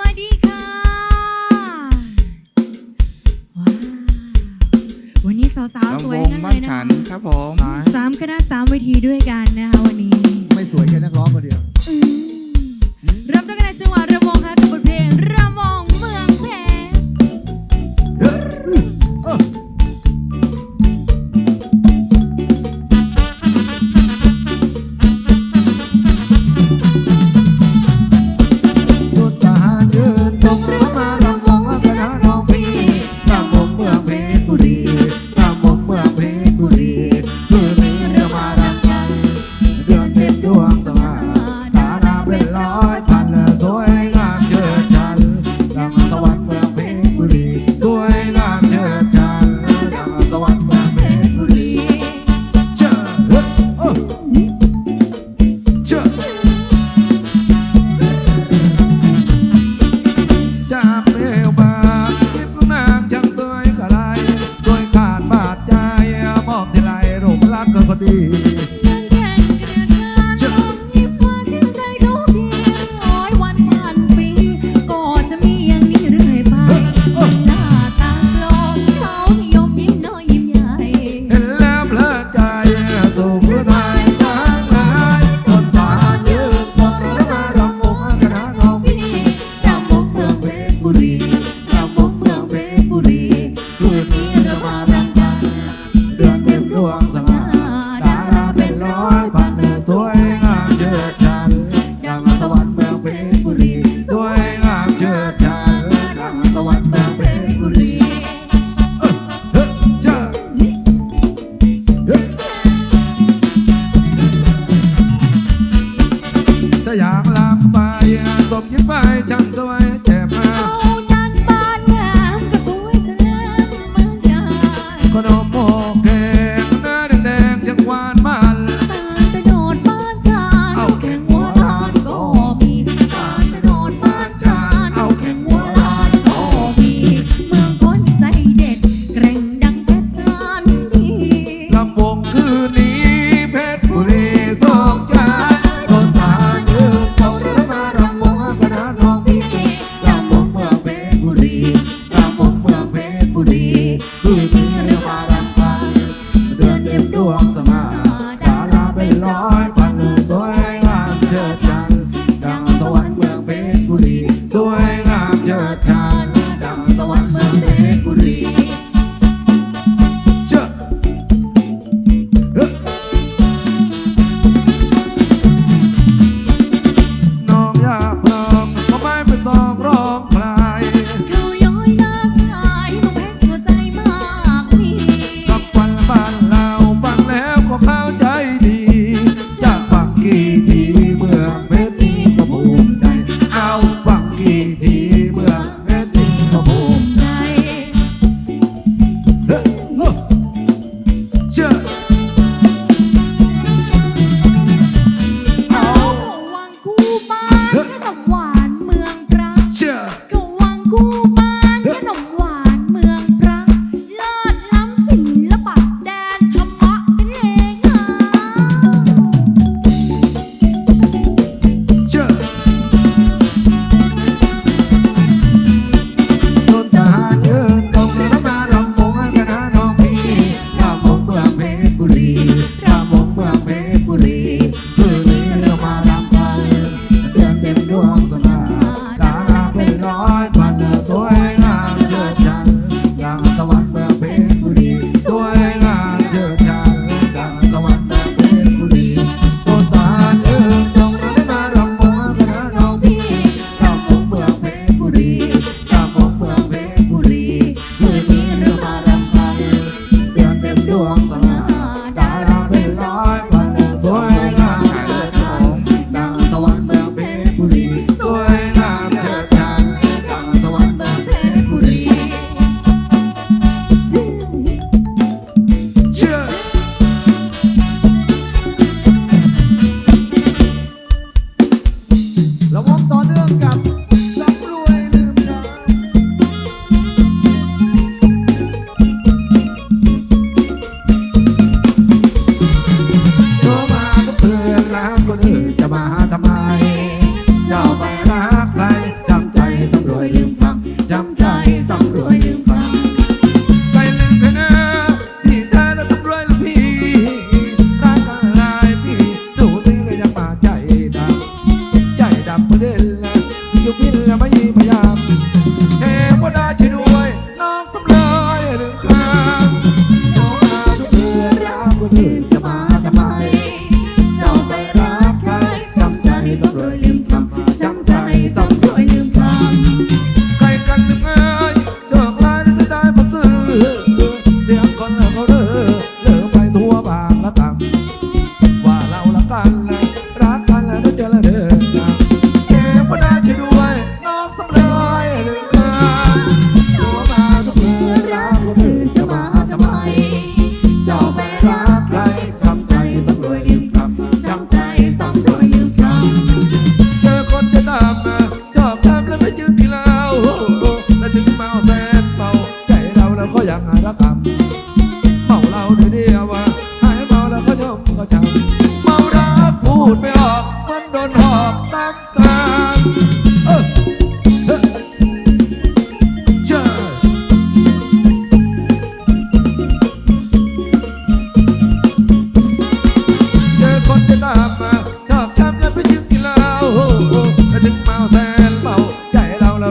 วัสดีค่ะวันนี้สาวๆสวยทั้งนั้นเครับผมสามคณะสามเวทีด้วยกันนะคะวันนี้ไม่สวยแค่นักร้องคนเดียวเรามต้นกันในจังหวะระวงค่ะกับบทเพลงร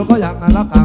ก็อยากน่ารักกั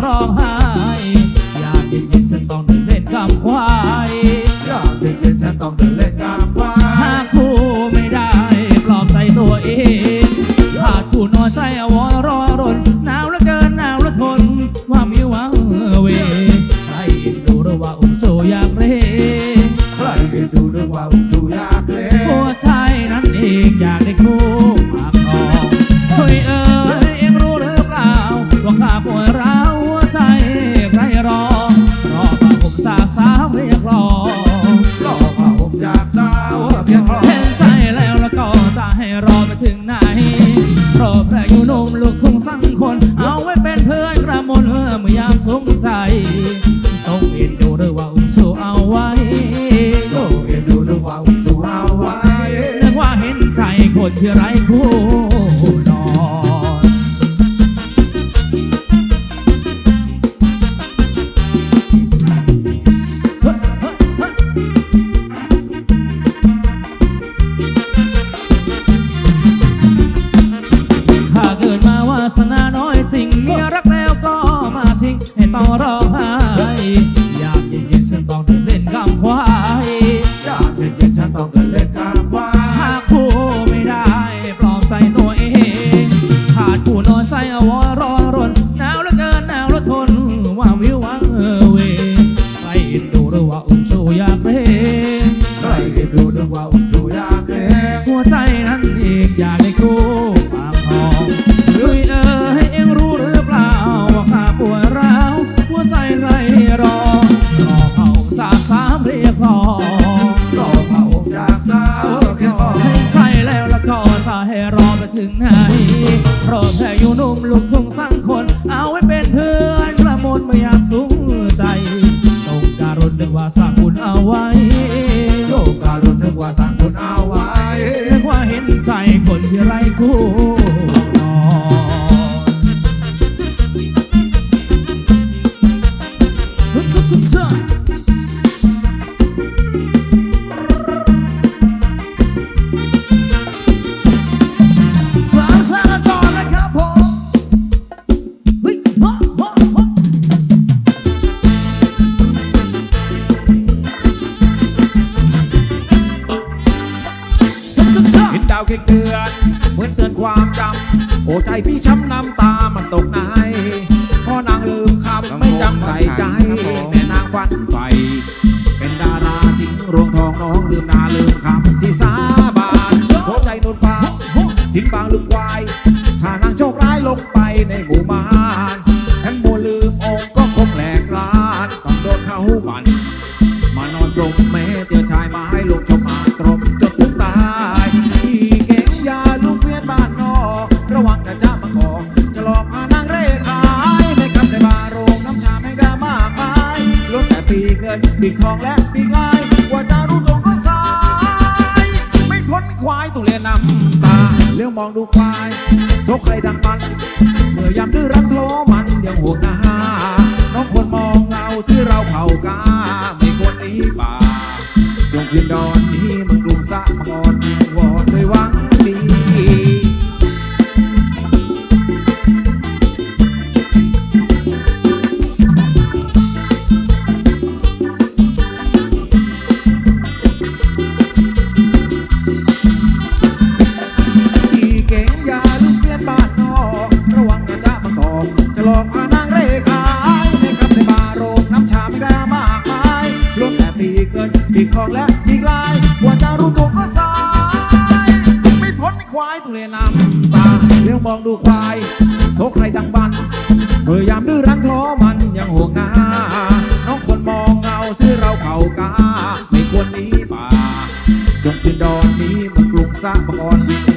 tomorrow. คนที่ไร้คู่นอนข้าเกิดมาวาสนาน้อยจริงเมียรักแล้วก็มาทิ้งให้ต้องรอหายอยามเย็นๆฉันต้องเดินเล่นกับควายอยามเย็นๆฉันต้องเดินเล่น ส่ใจแม่นางควันไฟเป็นดาราทิ้งรวงทองน้องลืมนาลืมคำที่สาบานหัวใจนุ่นปาาทิ้งบางลึก ปีกทองและปีกลายกว่าจะรู้ตรงก็สาย ไม่พ้นควายตุ่นและน้ำตาเลี้ยวมองดูควายนกใครดังมัน เมื่อยามดื้อรับโลมันยังห่วงหน้าน้องควรมองเราที่เราเผากาไม่ควรนี้ป่าจงคืนดอน แล้งมองดูควายโทใครดังบันเบื่อยามดื้อรั้นท้อมันยังห่วงหนาน้องคนมองเงาซื้อเราเข่ากา ไม่ควรหนีป่า จงขึ้นดอนนี้มันกลุ่มซะบังอ่อน